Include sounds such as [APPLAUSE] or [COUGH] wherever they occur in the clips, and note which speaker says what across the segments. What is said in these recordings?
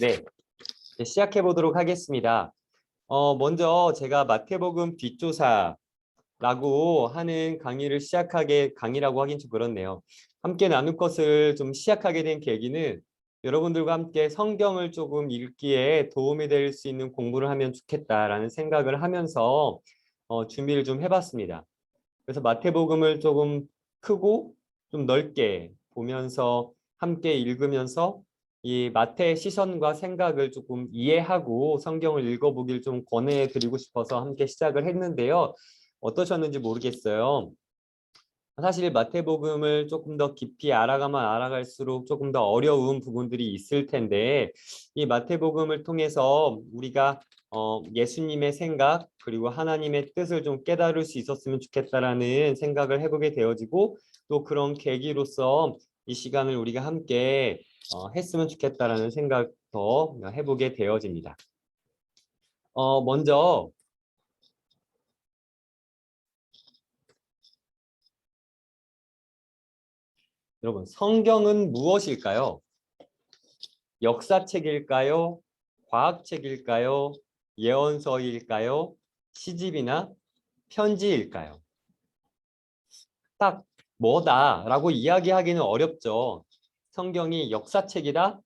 Speaker 1: 네, 네, 시작해 보도록 하겠습니다. 어, 먼저 제가 마태복음 뒷조사라고 하는 강의를 시작하게 강의라고 하긴 좀 그렇네요. 함께 나눌 것을 좀 시작하게 된 계기는 여러분들과 함께 성경을 조금 읽기에 도움이 될 수 있는 공부를 하면 좋겠다라는 생각을 하면서 어, 준비를 좀 해봤습니다. 그래서 마태복음을 조금 크고 좀 넓게 보면서 함께 읽으면서 이 마태의 시선과 생각을 조금 이해하고 성경을 읽어보길 좀 권해드리고 싶어서 함께 시작을 했는데요. 어떠셨는지 모르겠어요. 사실 마태복음을 조금 더 깊이 알아가면 알아갈수록 조금 더 어려운 부분들이 있을 텐데 이 마태복음을 통해서 우리가 어, 예수님의 생각 그리고 하나님의 뜻을 좀 깨달을 수 있었으면 좋겠다라는 생각을 해보게 되어지고 또 그런 계기로서 이 시간을 우리가 함께 어, 했으면 좋겠다라는 생각도 해보게 되어집니다. 어, 먼저 여러분 성경은 무엇일까요? 역사책일까요? 과학책일까요? 예언서일까요? 시집이나 편지일까요? 딱 뭐다라고 이야기하기는 어렵죠. 성경이 역사책이다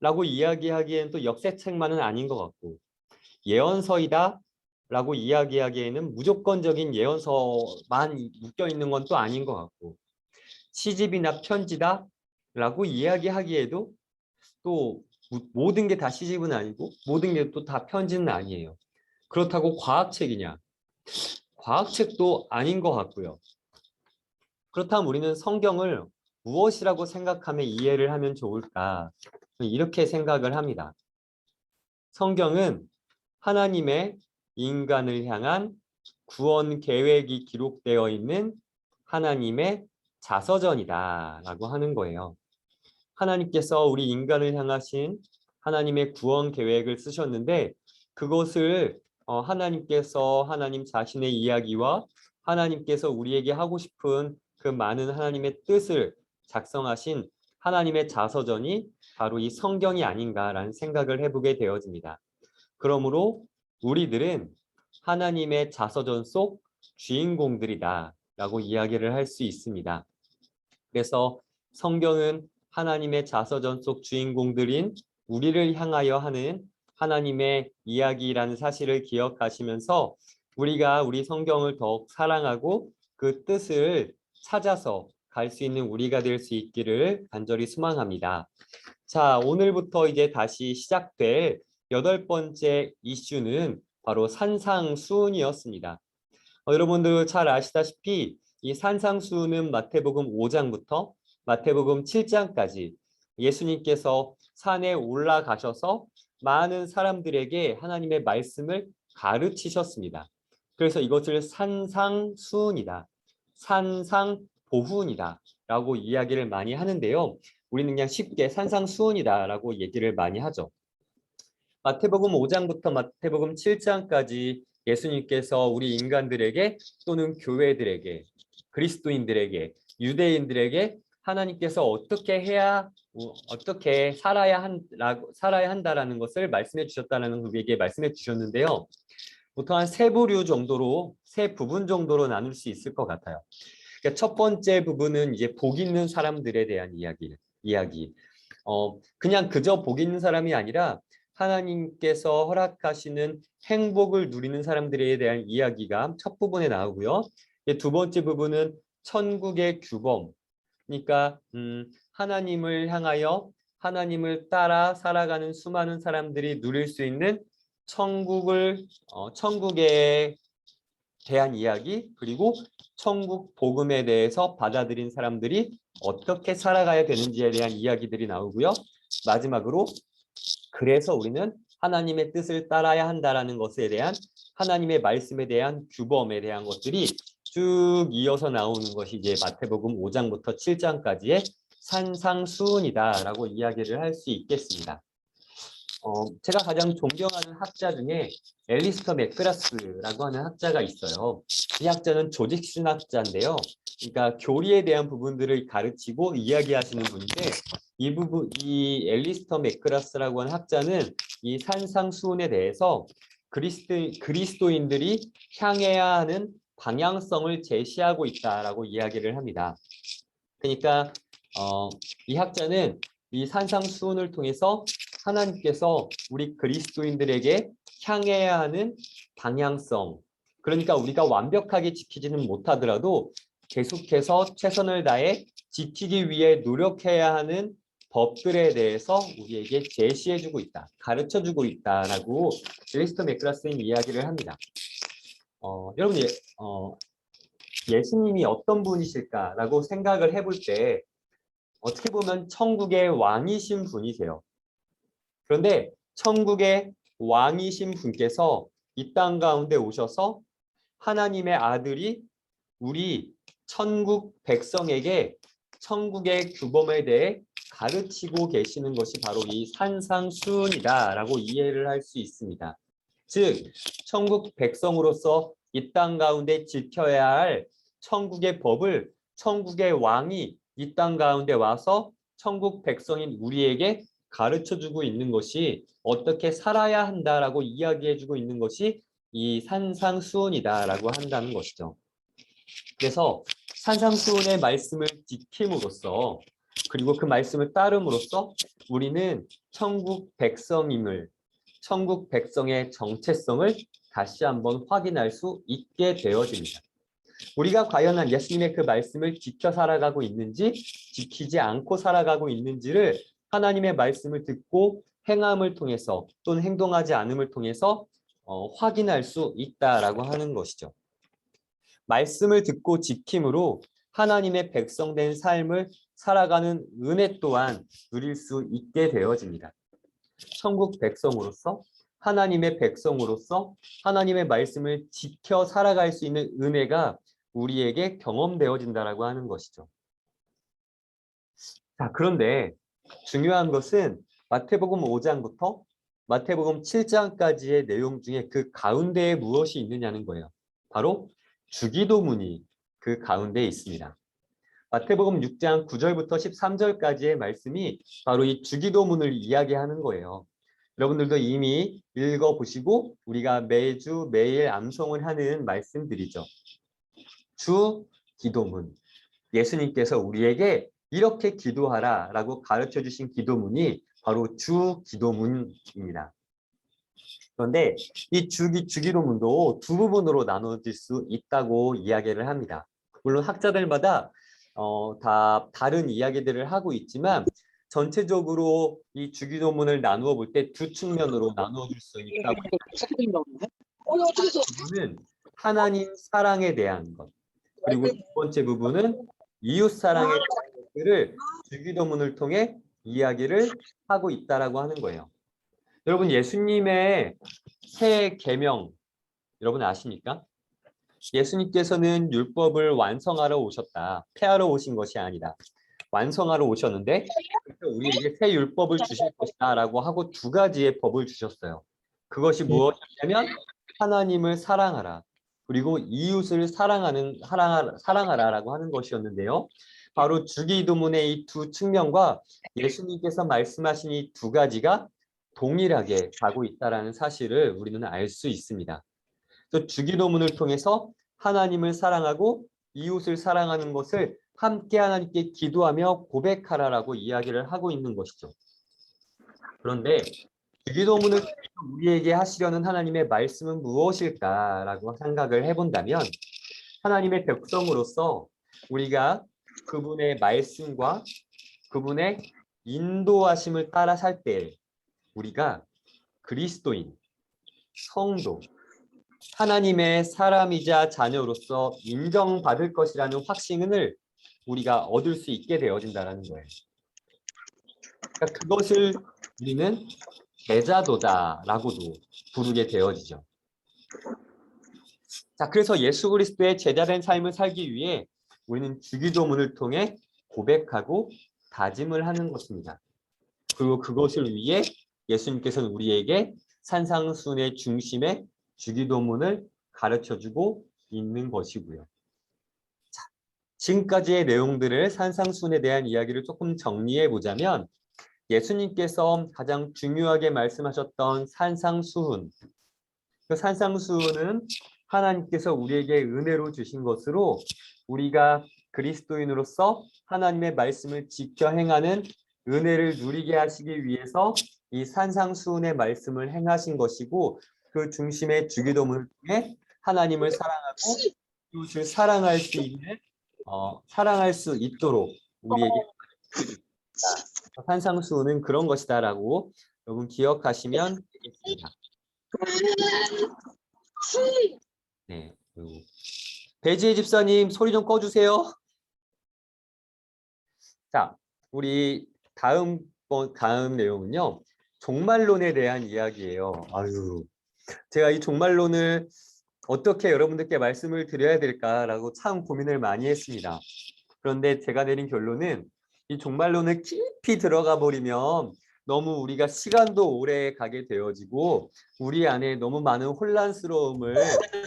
Speaker 1: 라고 이야기하기에는 또 역사책만은 아닌 것 같고 예언서이다 라고 이야기하기에는 무조건적인 예언서만 묶여 있는 건 또 아닌 것 같고 시집이나 편지다 라고 이야기하기에도 또 모든 게 다 시집은 아니고 모든 게 또 다 편지는 아니에요. 그렇다고 과학책이냐? 과학책도 아닌 것 같고요. 그렇다면 우리는 성경을 무엇이라고 생각하며 이해를 하면 좋을까? 이렇게 생각을 합니다. 성경은 하나님의 인간을 향한 구원 계획이 기록되어 있는 하나님의 자서전이다 라고 하는 거예요. 하나님께서 우리 인간을 향하신 하나님의 구원 계획을 쓰셨는데 그것을 어, 하나님께서 하나님 자신의 이야기와 하나님께서 우리에게 하고 싶은 그 많은 하나님의 뜻을 작성하신 하나님의 자서전이 바로 이 성경이 아닌가라는 생각을 해보게 되어집니다. 그러므로 우리들은 하나님의 자서전 속 주인공들이다 라고 이야기를 할 수 있습니다. 그래서 성경은 하나님의 자서전 속 주인공들인 우리를 향하여 하는 하나님의 이야기라는 사실을 기억하시면서 우리가 우리 성경을 더욱 사랑하고 그 뜻을 찾아서 갈 수 있는 우리가 될 수 있기를 간절히 소망합니다. 자, 오늘부터 이제 다시 시작될 여덟 번째 이슈는 바로 산상수훈이었습니다. 어, 여러분들 잘 아시다시피 이 산상수훈은 마태복음 5장부터 마태복음 7장까지 예수님께서 산에 올라가셔서 많은 사람들에게 하나님의 말씀을 가르치셨습니다. 그래서 이것을 산상수훈이다. 산상 보훈이다. 라고 이야기를 많이 하는데요. 우리는 그냥 쉽게 산상수훈이다. 라고 얘기를 많이 하죠. 마태복음 5장부터 마태복음 7장까지 예수님께서 우리 인간들에게 또는 교회들에게 그리스도인들에게 유대인들에게 하나님께서 어떻게 해야 어떻게 살아야 한 살아야 한다라는 것을 말씀해 주셨다는 우리에게 말씀해 주셨는데요. 보통 한 세 부류 정도로 세 부분 정도로 나눌 수 있을 것 같아요. 그러니까 첫 번째 부분은 이제 복 있는 사람들에 대한 이야기 이야기. 어 그냥 그저 복 있는 사람이 아니라 하나님께서 허락하시는 행복을 누리는 사람들에 대한 이야기가 첫 부분에 나오고요. 두 번째 부분은 천국의 규범. 그러니까 음, 하나님을 향하여 하나님을 따라 살아가는 수많은 사람들이 누릴 수 있는 천국을 어, 천국에 대한 이야기 그리고 천국 복음에 대해서 받아들인 사람들이 어떻게 살아가야 되는지에 대한 이야기들이 나오고요. 마지막으로 그래서 우리는 하나님의 뜻을 따라야 한다라는 것에 대한 하나님의 말씀에 대한 규범에 대한 것들이 쭉 이어서 나오는 것이 이제 마태복음 5장부터 7장까지의 산상수훈이다라고 이야기를 할 수 있겠습니다. 어, 제가 가장 존경하는 학자 중에 앨리스터 맥그라스라고 하는 학자가 있어요. 이 학자는 조직신학자인데요. 그러니까 교리에 대한 부분들을 가르치고 이야기하시는 분인데 이 부분 이 엘리스터 맥그라스라고 하는 학자는 이 산상수훈에 대해서 그리스도 그리스도인들이 향해야 하는 방향성을 제시하고 있다라고 이야기를 합니다. 그러니까 어, 이 학자는 이 산상수훈을 통해서 하나님께서 우리 그리스도인들에게 향해야 하는 방향성 그러니까 우리가 완벽하게 지키지는 못하더라도 계속해서 최선을 다해 지키기 위해 노력해야 하는 법들에 대해서 우리에게 제시해주고 있다, 가르쳐주고 있다라고 릴리스터 맥그라스는 이야기를 합니다. 어, 여러분 예, 어, 예수님이 어떤 분이실까라고 생각을 해볼 때 어떻게 보면 천국의 왕이신 분이세요. 그런데 천국의 왕이신 분께서 이 땅 가운데 오셔서 하나님의 아들이 우리 천국 백성에게 천국의 규범에 대해 가르치고 계시는 것이 바로 이 산상수훈이다라고 이해를 할 수 있습니다. 즉 천국 백성으로서 이 땅 가운데 지켜야 할 천국의 법을 천국의 왕이 이 땅 가운데 와서 천국 백성인 우리에게 가르쳐 주고 있는 것이 어떻게 살아야 한다라고 이야기해 주고 있는 것이 이 산상수훈이다라고 한다는 것이죠. 그래서 산상수훈의 말씀을 지킴으로써 그리고 그 말씀을 따름으로써 우리는 천국 백성임을 천국 백성의 정체성을 다시 한번 확인할 수 있게 되어집니다. 우리가 과연 예수님의 그 말씀을 지켜 살아가고 있는지 지키지 않고 살아가고 있는지를 하나님의 말씀을 듣고 행함을 통해서 또는 행동하지 않음을 통해서 어, 확인할 수 있다라고 하는 것이죠. 말씀을 듣고 지킴으로 하나님의 백성된 삶을 살아가는 은혜 또한 누릴 수 있게 되어집니다. 천국 백성으로서 하나님의 백성으로서 하나님의 말씀을 지켜 살아갈 수 있는 은혜가 우리에게 경험되어진다라고 하는 것이죠. 자, 그런데 중요한 것은 마태복음 5장부터 마태복음 7장까지의 내용 중에 그 가운데에 무엇이 있느냐는 거예요. 바로 주기도문이 그 가운데에 있습니다. 마태복음 6장 9절부터 13절까지의 말씀이 바로 이 주기도문을 이야기하는 거예요. 여러분들도 이미 읽어보시고 우리가 매주 매일 암송을 하는 말씀들이죠. 주 기도문. 예수님께서 우리에게 이렇게 기도하라 라고 가르쳐 주신 기도문이 바로 주 기도문입니다. 그런데 이 주기, 주기도문도 두 부분으로 나눠질 수 있다고 이야기를 합니다. 물론 학자들마다 어, 다 다른 이야기들을 하고 있지만 전체적으로 이 주기도문을 나누어 볼 때 두 측면으로 나누어 줄 수 있다고 부분은 하나님 사랑에 대한 것. 그리고 두 번째 부분은 이웃 사랑에 대한 것들을 주기도문을 통해 이야기를 하고 있다라고 하는 거예요. 여러분 예수님의 새 계명 여러분 아십니까? 예수님께서는 율법을 완성하러 오셨다. 폐하러 오신 것이 아니다. 완성하러 오셨는데 우리에게 새 율법을 주실 것이다 라고 하고 두 가지의 법을 주셨어요. 그것이 무엇이냐면 하나님을 사랑하라. 그리고 이웃을 사랑하는 사랑하라, 사랑하라라고 하는 것이었는데요. 바로 주기도문의 이 두 측면과 예수님께서 말씀하신 이 두 가지가 동일하게 가고 있다라는 사실을 우리는 알 수 있습니다. 또 주기도문을 통해서 하나님을 사랑하고 이웃을 사랑하는 것을 함께 하나님께 기도하며 고백하라라고 이야기를 하고 있는 것이죠. 그런데 주기도문을 우리에게 하시려는 하나님의 말씀은 무엇일까라고 생각을 해본다면 하나님의 백성으로서 우리가 그분의 말씀과 그분의 인도하심을 따라 살 때 우리가 그리스도인, 성도, 하나님의 사람이자 자녀로서 인정받을 것이라는 확신을 우리가 얻을 수 있게 되어진다는 거예요. 그러니까 그것을 우리는 제자도다라고도 부르게 되어지죠. 자, 그래서 예수 그리스도의 제자된 삶을 살기 위해 우리는 주기도문을 통해 고백하고 다짐을 하는 것입니다. 그리고 그것을 위해 예수님께서는 우리에게 산상순의 중심에 주기도문을 가르쳐 주고 있는 것이고요. 자, 지금까지의 내용들을 산상수훈에 대한 이야기를 조금 정리해 보자면 예수님께서 가장 중요하게 말씀하셨던 산상수훈. 그 산상수훈은 하나님께서 우리에게 은혜로 주신 것으로 우리가 그리스도인으로서 하나님의 말씀을 지켜 행하는 은혜를 누리게 하시기 위해서 이 산상수훈의 말씀을 행하신 것이고 그 중심의 주기도문을 통해 하나님을 사랑하고 이웃을 사랑할 수 있는 어, 사랑할 수 있도록 우리에게 산상수훈은 그런 것이다라고 여러분 기억하시면 되겠습니다. 네. 그리고 배지혜 집사님 소리 좀 꺼주세요. 자, 우리 다음 번 다음 내용은요. 종말론에 대한 이야기예요. 아유, 제가 이 종말론을 어떻게 여러분들께 말씀을 드려야 될까라고 참 고민을 많이 했습니다. 그런데 제가 내린 결론은 이 종말론을 깊이 들어가 버리면 너무 우리가 시간도 오래 가게 되어지고 우리 안에 너무 많은 혼란스러움을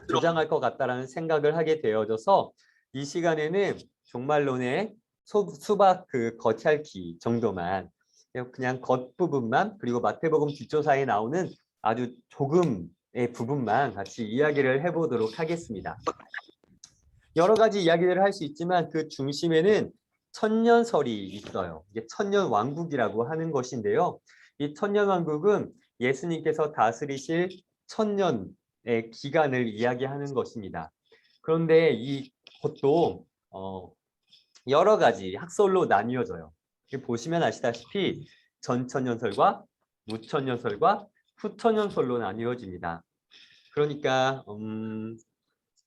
Speaker 1: 조장할 것 같다라는 생각을 하게 되어져서 이 시간에는 종말론의 소- 수박 그 겉핥기 정도만 그냥 겉부분만 그리고 마태복음 뒷조사에 나오는 아주 조금의 부분만 같이 이야기를 해보도록 하겠습니다. 여러 가지 이야기를 할 수 있지만 그 중심에는 천년설이 있어요. 이게 천년왕국이라고 하는 것인데요. 이 천년왕국은 예수님께서 다스리실 천년의 기간을 이야기하는 것입니다. 그런데 이것도 어, 여러 가지 학설로 나뉘어져요. 보시면 아시다시피 전천년설과 무천년설과 후천년설로 나뉘어집니다. 그러니까 음,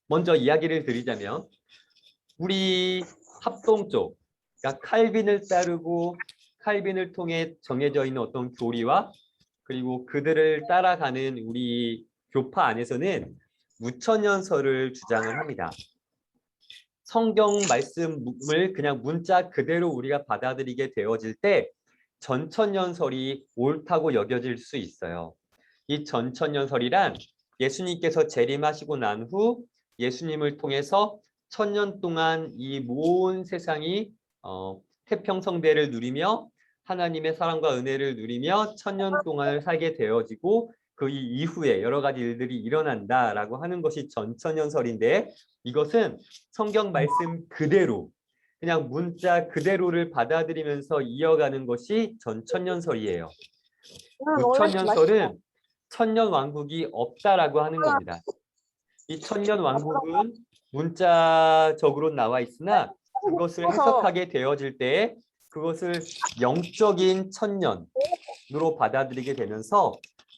Speaker 1: 먼저 이야기를 드리자면 우리 합동 쪽, 그러니까 칼빈을 따르고 칼빈을 통해 정해져 있는 어떤 교리와 그리고 그들을 따라가는 우리 교파 안에서는 무천년설을 주장을 합니다. 성경 말씀을 그냥 문자 그대로 우리가 받아들이게 되어질 때 전천년설이 옳다고 여겨질 수 있어요. 이 전천년설이란 예수님께서 재림하시고 난 후 예수님을 통해서 천년 동안 이 모든 세상이 어, 태평성대를 누리며 하나님의 사랑과 은혜를 누리며 천년 동안을 살게 되어지고 그 이후에 여러 가지 일들이 일어난다라고 하는 것이 전천년설인데 이것은 성경 말씀 그대로 그냥 문자 그대로를 받아들이면서 이어가는 것이 전천년설이에요. 무천년설은 천년 왕국이 없다라고 하는 겁니다. 이 천년 왕국은 문자적으로 나와 있으나 그것을 해석하게 되어질 때 그것을 영적인 천년으로 받아들이게 되면서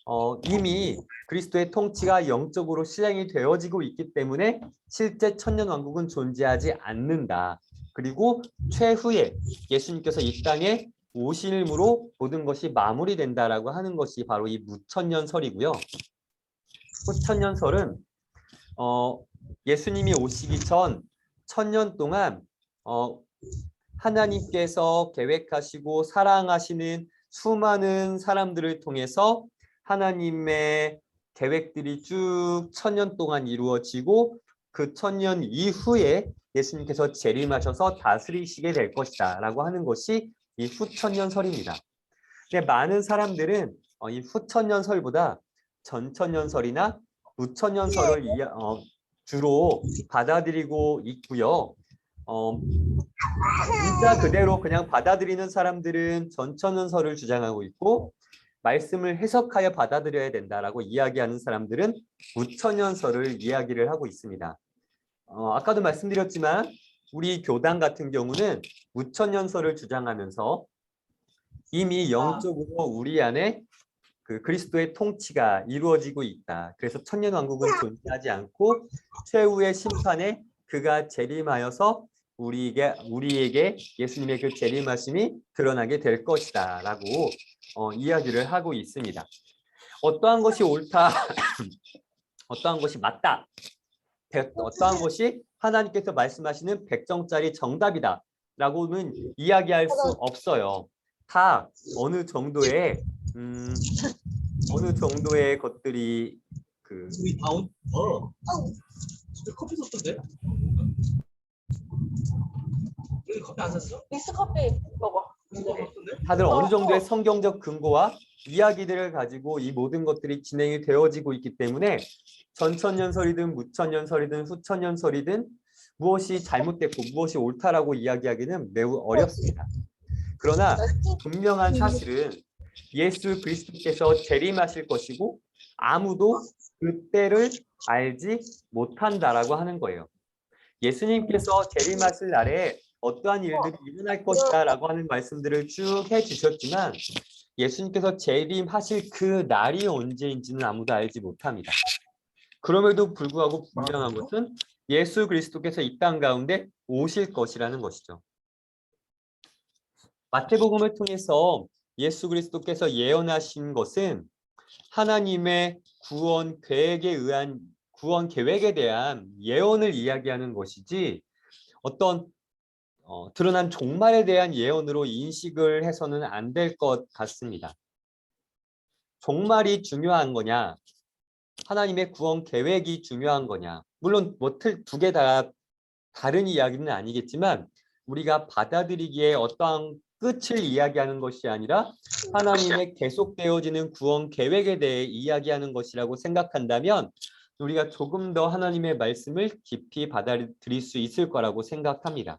Speaker 1: 어, 이미 그리스도의 통치가 영적으로 실행이 되어지고 있기 때문에 실제 천년 왕국은 존재하지 않는다. 그리고 최후에 예수님께서 이 땅에 오심으로 모든 것이 마무리된다라고 하는 것이 바로 이 무천년설이고요. 후천년설은 어, 예수님이 오시기 전 천년 동안 어, 하나님께서 계획하시고 사랑하시는 수많은 사람들을 통해서 하나님의 계획들이 쭉 천년 동안 이루어지고 그 천년 이후에 예수님께서 재림하셔서 다스리시게 될 것이다 라고 하는 것이 이 후천년설입니다. 근데 많은 사람들은 어, 이 후천년설보다 전천년설이나 무천년설을 이해- 어, 주로 받아들이고 있고요. 어, 진짜 그대로 그냥 받아들이는 사람들은 전천년설을 주장하고 있고 말씀을 해석하여 받아들여야 된다라고 이야기하는 사람들은 무천년설을 이야기를 하고 있습니다. 어, 아까도 말씀드렸지만 우리 교당 같은 경우는 무천년설을 주장하면서 이미 영적으로 우리 안에 그 그리스도의 통치가 이루어지고 있다. 그래서 천년 왕국은 존재하지 않고 최후의 심판에 그가 재림하여서 우리에게 우리에게 예수님의 그 재림하심이 드러나게 될 것이다라고 어, 이야기를 하고 있습니다. 어떠한 것이 옳다, [CLEARS THROAT] 어떠한 것이 맞다, 백- 어떠한 것이 하나님께서 말씀하시는 백정짜리 정답이다라고는 이야기할 수 없어요. 다 어느 정도의 음, 어느 정도의 것들이 그
Speaker 2: 다운? 어. 집에 커피 샀던데? 여기 커피 안 샀어?
Speaker 3: 믹스 커피 먹어.
Speaker 1: 다들 어느
Speaker 3: 어,
Speaker 1: 정도의
Speaker 3: 어.
Speaker 1: 성경적 근거와 이야기들을 가지고 이 모든 것들이 진행이 되어지고 있기 때문에 전천년설이든 무천년설이든 후천년설이든 무엇이 잘못됐고 무엇이 옳다라고 이야기하기는 매우 어렵습니다. 그러나 분명한 사실은 예수 그리스도께서 재림하실 것이고 아무도 그때를 알지 못한다라고 하는 거예요. 예수님께서 재림하실 날에 어떠한 일들이 일어날 것이다 라고 하는 말씀들을 쭉 해주셨지만 예수님께서 재림하실 그 날이 언제인지는 아무도 알지 못합니다. 그럼에도 불구하고 분명한 것은 예수 그리스도께서 이 땅 가운데 오실 것이라는 것이죠. 마태복음을 통해서 예수 그리스도께서 예언하신 것은 하나님의 구원 계획에 의한 구원 계획에 대한 예언을 이야기하는 것이지 어떤 어, 드러난 종말에 대한 예언으로 인식을 해서는 안 될 것 같습니다. 종말이 중요한 거냐? 하나님의 구원 계획이 중요한 거냐? 물론 뭐 두 개 다 다른 이야기는 아니겠지만 우리가 받아들이기에 어떠한 끝을 이야기하는 것이 아니라 하나님의 계속되어지는 구원 계획에 대해 이야기하는 것이라고 생각한다면 우리가 조금 더 하나님의 말씀을 깊이 받아들일 수 있을 거라고 생각합니다.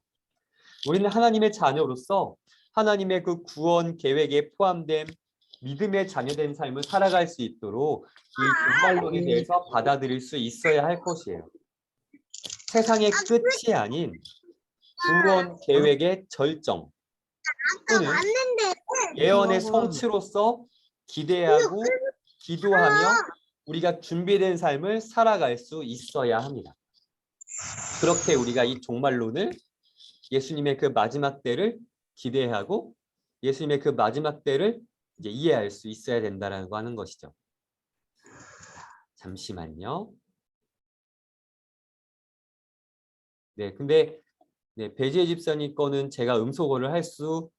Speaker 1: 우리는 하나님의 자녀로서 하나님의 그 구원 계획에 포함된 믿음의 자녀된 삶을 살아갈 수 있도록 이 종말론에 대해서 받아들일 수 있어야 할 것이에요. 세상의 끝이 아닌 구원 계획의 절정 또는 예언의 성취로서 기대하고 기도하며 우리가 준비된 삶을 살아갈 수 있어야 합니다. 그렇게 우리가 이 종말론을 예수님의 그 마지막 때를 기대하고 예수님의 그 마지막 때를 이제 이해할 수 있어야 된다라고 하는 것이죠. 잠시만요. 네, 근데 네, 배지혜 집사님 거는 제가 음소거를 할 수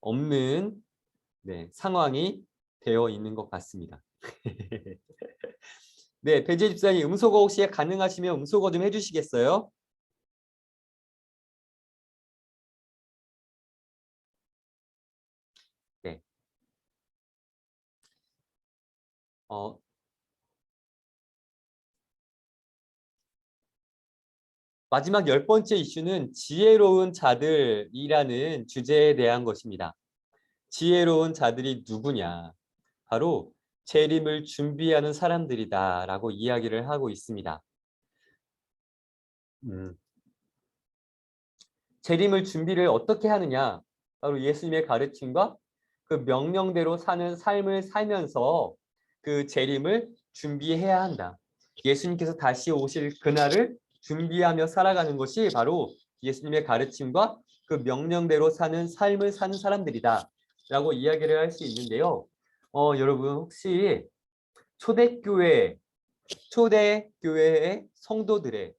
Speaker 1: 없는 네, 상황이 되어 있는 것 같습니다. [LAUGHS] 네, 배지혜 집사님 음소거 혹시 가능하시면 음소거 좀 해주시겠어요? 네. 어, 마지막 열 번째 이슈는 지혜로운 자들이라는 주제에 대한 것입니다. 지혜로운 자들이 누구냐? 바로 재림을 준비하는 사람들이다 라고 이야기를 하고 있습니다. 음. 재림을 준비를 어떻게 하느냐? 바로 예수님의 가르침과 그 명령대로 사는 삶을 살면서 그 재림을 준비해야 한다. 예수님께서 다시 오실 그날을 준비하며 살아가는 것이 바로 예수님의 가르침과 그 명령대로 사는 삶을 사는 사람들이다 라고 이야기를 할 수 있는데요. 어, 여러분 혹시 초대교회, 초대교회의 성도들의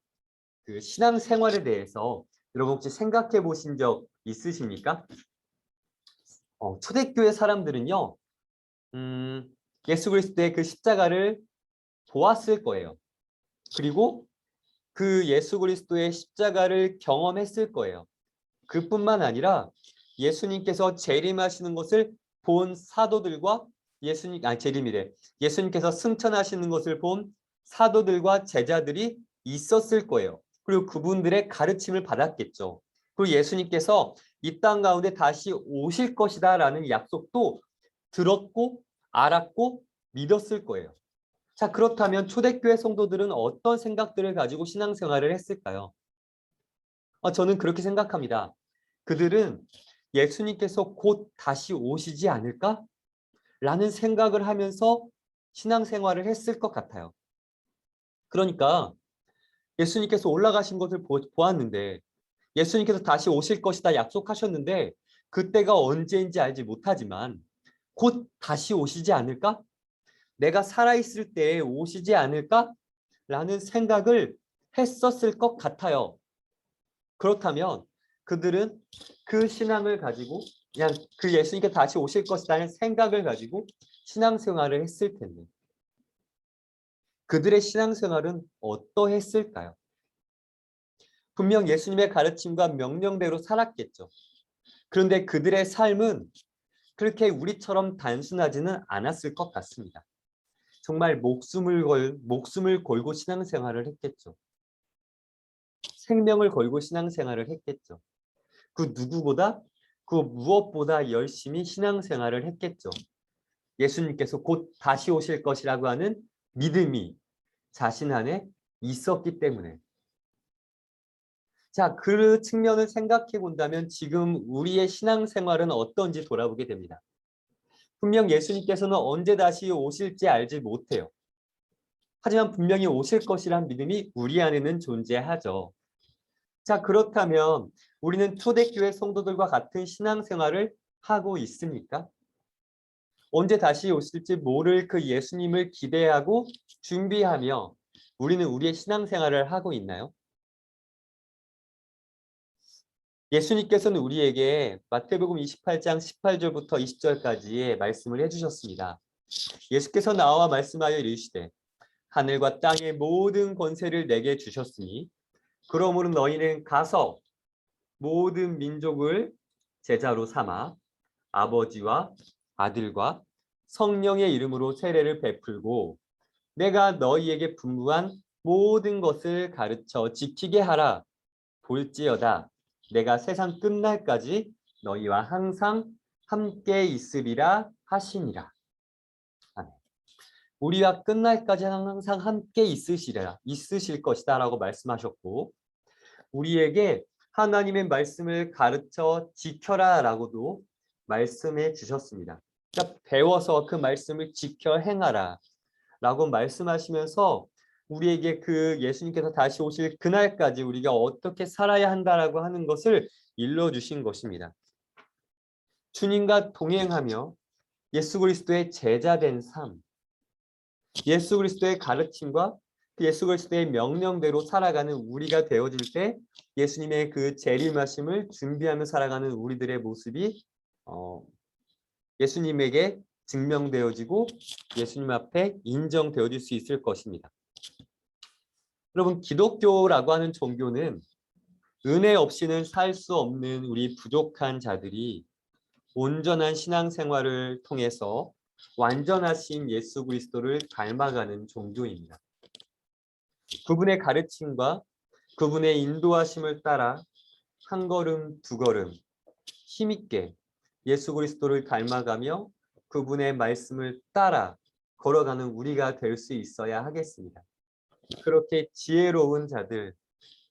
Speaker 1: 그 신앙생활에 대해서 여러분 혹시 생각해 보신 적 있으십니까? 어, 초대교회 사람들은요, 음, 예수 그리스도의 그 십자가를 보았을 거예요. 그리고 그 예수 그리스도의 십자가를 경험했을 거예요. 그뿐만 아니라 예수님께서 재림하시는 것을 본 사도들과 예수님 아 재림이래. 예수님께서 승천하시는 것을 본 사도들과 제자들이 있었을 거예요. 그리고 그분들의 가르침을 받았겠죠. 그리고 예수님께서 이 땅 가운데 다시 오실 것이다라는 약속도 들었고 알았고 믿었을 거예요. 자, 그렇다면 초대교회 성도들은 어떤 생각들을 가지고 신앙생활을 했을까요? 어, 저는 그렇게 생각합니다. 그들은 예수님께서 곧 다시 오시지 않을까? 라는 생각을 하면서 신앙생활을 했을 것 같아요. 그러니까 예수님께서 올라가신 것을 보, 보았는데 예수님께서 다시 오실 것이다 약속하셨는데 그때가 언제인지 알지 못하지만 곧 다시 오시지 않을까? 내가 살아있을 때 오시지 않을까? 라는 생각을 했었을 것 같아요. 그렇다면 그들은 그 신앙을 가지고 그냥 그 예수님께 다시 오실 것이라는 생각을 가지고 신앙생활을 했을 텐데 그들의 신앙생활은 어떠했을까요? 분명 예수님의 가르침과 명령대로 살았겠죠. 그런데 그들의 삶은 그렇게 우리처럼 단순하지는 않았을 것 같습니다. 정말 목숨을 걸 목숨을 걸고 신앙생활을 했겠죠. 생명을 걸고 신앙생활을 했겠죠. 그 누구보다 그 무엇보다 열심히 신앙생활을 했겠죠. 예수님께서 곧 다시 오실 것이라고 하는 믿음이 자신 안에 있었기 때문에 자, 그 측면을 생각해 본다면 지금 우리의 신앙생활은 어떤지 돌아보게 됩니다. 분명 예수님께서는 언제 다시 오실지 알지 못해요. 하지만 분명히 오실 것이란 믿음이 우리 안에는 존재하죠. 자, 그렇다면 우리는 초대교회 성도들과 같은 신앙생활을 하고 있습니까? 언제 다시 오실지 모를 그 예수님을 기대하고 준비하며 우리는 우리의 신앙생활을 하고 있나요? 예수님께서는 우리에게 마태복음 28장 18절부터 20절까지의 말씀을 해주셨습니다. 예수께서 나와 말씀하여 이르시되 하늘과 땅의 모든 권세를 내게 주셨으니 그러므로 너희는 가서 모든 민족을 제자로 삼아 아버지와 아들과 성령의 이름으로 세례를 베풀고 내가 너희에게 분부한 모든 것을 가르쳐 지키게 하라. 볼지어다. 내가 세상 끝날까지 너희와 항상 함께 있으리라 하시니라. 우리와 끝날까지 항상 함께 있으시리라 있으실 것이다 라고 말씀하셨고 우리에게 하나님의 말씀을 가르쳐 지켜라 라고도 말씀해 주셨습니다. 그러니까 배워서 그 말씀을 지켜 행하라 라고 말씀하시면서 우리에게 그 예수님께서 다시 오실 그날까지 우리가 어떻게 살아야 한다라고 하는 것을 일러 주신 것입니다. 주님과 동행하며 예수 그리스도의 제자된 삶, 예수 그리스도의 가르침과 예수 그리스도의 명령대로 살아가는 우리가 되어질 때 예수님의 그 재림 하심을 준비하며 살아가는 우리들의 모습이 어, 예수님에게 증명되어지고 예수님 앞에 인정되어질 수 있을 것입니다. 여러분 기독교라고 하는 종교는 은혜 없이는 살 수 없는 우리 부족한 자들이 온전한 신앙생활을 통해서 완전하신 예수 그리스도를 닮아가는 종교입니다. 그분의 가르침과 그분의 인도하심을 따라 한 걸음 두 걸음 힘있게 예수 그리스도를 닮아가며 그분의 말씀을 따라 걸어가는 우리가 될 수 있어야 하겠습니다. 그렇게 지혜로운 자들,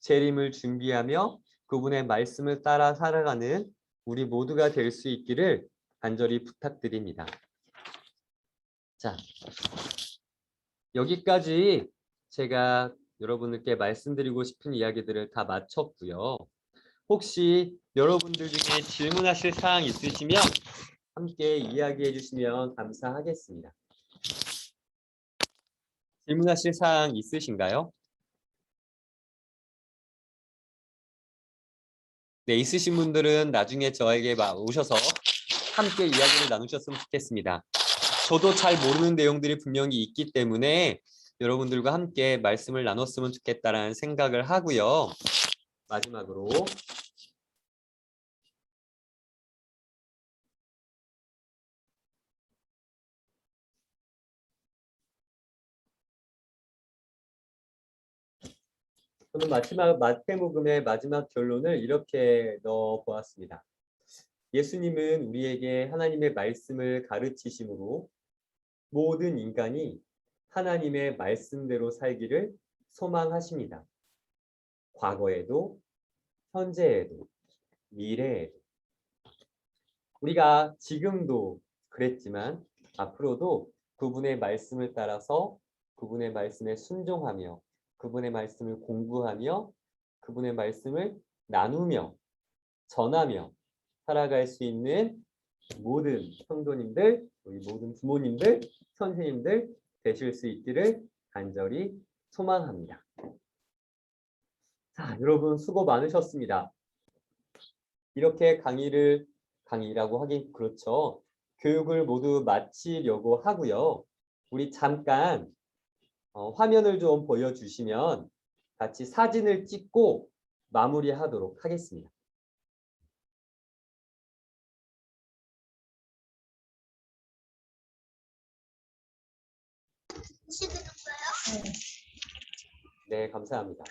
Speaker 1: 재림을 준비하며 그분의 말씀을 따라 살아가는 우리 모두가 될 수 있기를 간절히 부탁드립니다. 자, 여기까지 제가 여러분들께 말씀드리고 싶은 이야기들을 다 마쳤고요. 혹시 여러분들 중에 질문하실 사항 있으시면 함께 이야기해 주시면 감사하겠습니다. 질문하실 사항 있으신가요? 네, 있으신 분들은 나중에 저에게 오셔서 함께 이야기를 나누셨으면 좋겠습니다. 저도 잘 모르는 내용들이 분명히 있기 때문에 여러분들과 함께 말씀을 나눴으면 좋겠다라는 생각을 하고요. 마지막으로 저는 마지막 마태복음의 마지막 결론을 이렇게 넣어 보았습니다. 예수님은 우리에게 하나님의 말씀을 가르치심으로 모든 인간이 하나님의 말씀대로 살기를 소망하십니다. 과거에도 현재에도 미래에도 우리가 지금도 그랬지만 앞으로도 그분의 말씀을 따라서 그분의 말씀에 순종하며 그분의 말씀을 공부하며 그분의 말씀을 나누며 전하며 살아갈 수 있는 모든 성도님들, 우리 모든 부모님들, 선생님들 되실 수 있기를 간절히 소망합니다. 자, 여러분 수고 많으셨습니다. 이렇게 강의를 강의라고 하긴 그렇죠. 교육을 모두 마치려고 하고요. 우리 잠깐 어, 화면을 좀 보여주시면 같이 사진을 찍고 마무리하도록 하겠습니다. 네, 감사합니다.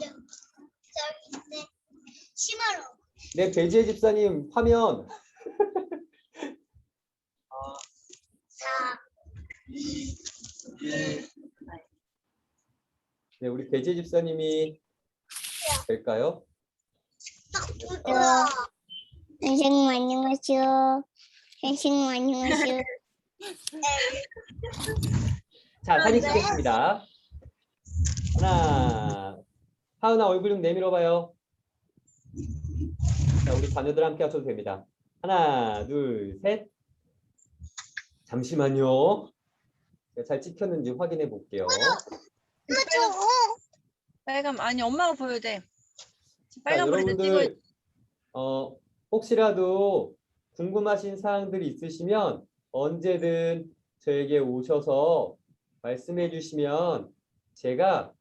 Speaker 2: 이름 저기 있네. 심하러.
Speaker 1: 네, 배지혜 집사님 화면
Speaker 2: 4,
Speaker 1: 네, 우리 배지혜 집사님이 될까요?
Speaker 2: 우와. 선생님 안녕하세요. 선생님 안녕하세요.
Speaker 1: 자, 사진 찍겠습니다. 하나, 하은아 얼굴 좀 내밀어 봐요. 자, 우리 자녀들 함께 하셔도 됩니다. 하나, 둘, 셋. 잠시만요. 제가 잘 찍혔는지 확인해 볼게요.
Speaker 3: 빨간 아니 엄마가 보여야 돼.
Speaker 1: 자,
Speaker 3: 빨간 불에 찍어.
Speaker 1: 여러분들 어, 혹시라도 궁금하신 사항들이 있으시면 언제든 저에게 오셔서 말씀해 주시면 제가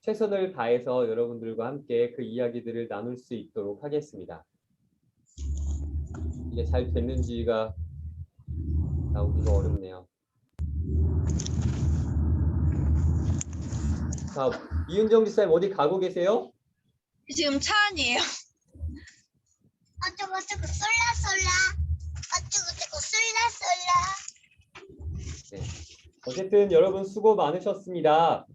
Speaker 1: 최선을 다해서 여러분들과 함께 그 이야기들을 나눌 수 있도록 하겠습니다. 이게 잘 됐는지가 나오기가 어렵네요. 자, 이은정 지사님 어디 가고 계세요?
Speaker 3: 지금 차 안이에요.
Speaker 2: 어쩌고 저쩌고 쏠라 쏠라. 어쩌고 저쩌고 쏠라 쏠라.
Speaker 1: 어쨌든 여러분 수고 많으셨습니다.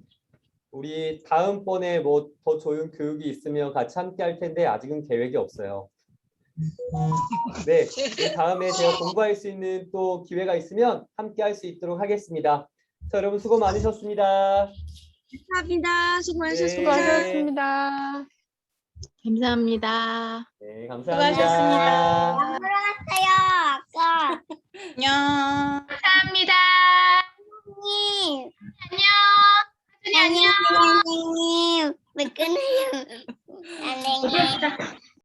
Speaker 1: 우리 다음번에 뭐 더 좋은 교육이 있으면 같이 함께 할 텐데 아직은 계획이 없어요. 네, 그 다음에 제가 공부할 수 있는 또 기회가 있으면 함께 할 수 있도록 하겠습니다. 자, 여러분 수고 많으셨습니다.
Speaker 3: 감사합니다. 수고.
Speaker 1: 네.
Speaker 4: 수고하셨습니다. 감사합니다.
Speaker 1: 네, 감사합니다.
Speaker 2: 안 물어봤어요 아까.
Speaker 3: 안녕.
Speaker 4: 감사합니다.
Speaker 2: 선생님.
Speaker 4: 안녕.
Speaker 2: 안녕 선생님. 왜 끊어요? 선생님.